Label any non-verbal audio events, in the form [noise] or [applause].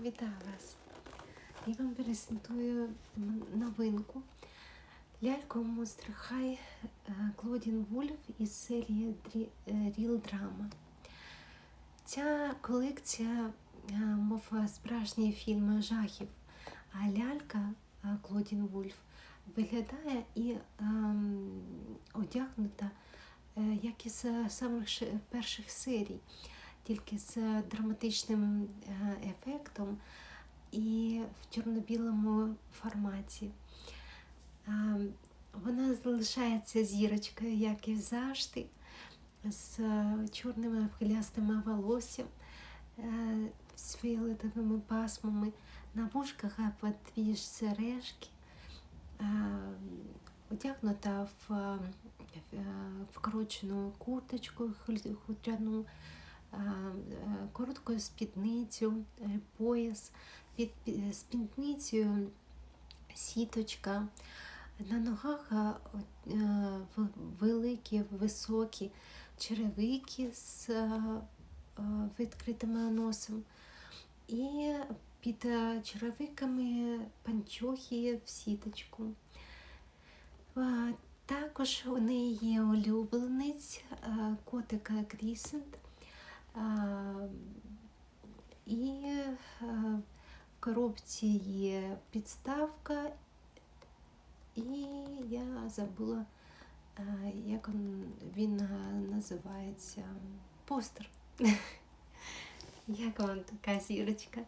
Вітаю вас! Я вам презентую новинку ляльку Монстр Хай Клодін Вульф із серії е, Real Drama. Ця колекція, е, мов справжні фільми жахів, а лялька е, Клодін Вульф виглядає і ем, одягнута, е, як із е, самих перших серій тільки з драматичним е, ефектом і в чорно-білому форматі. Е, Вона залишається зірочкою, як і завжди, з чорними хвилястими волоссям, е, з фіолетовими пасмами, на вушках по дві сережки, одягнута в, вкорочену курточку хутряну, е, е, спідницю, е, пояс, під під спідницею сіточка. На ногах е, е, великі, високі черевики з е, е, відкритим носом. І під е, черевиками панчохи в сіточку. Е, Також у неї є улюбленець е, котика Крісент. І е, в коробці є підставка, і я забула, е, як він е, називається. Постер. [laughs] Як вам така зірочка?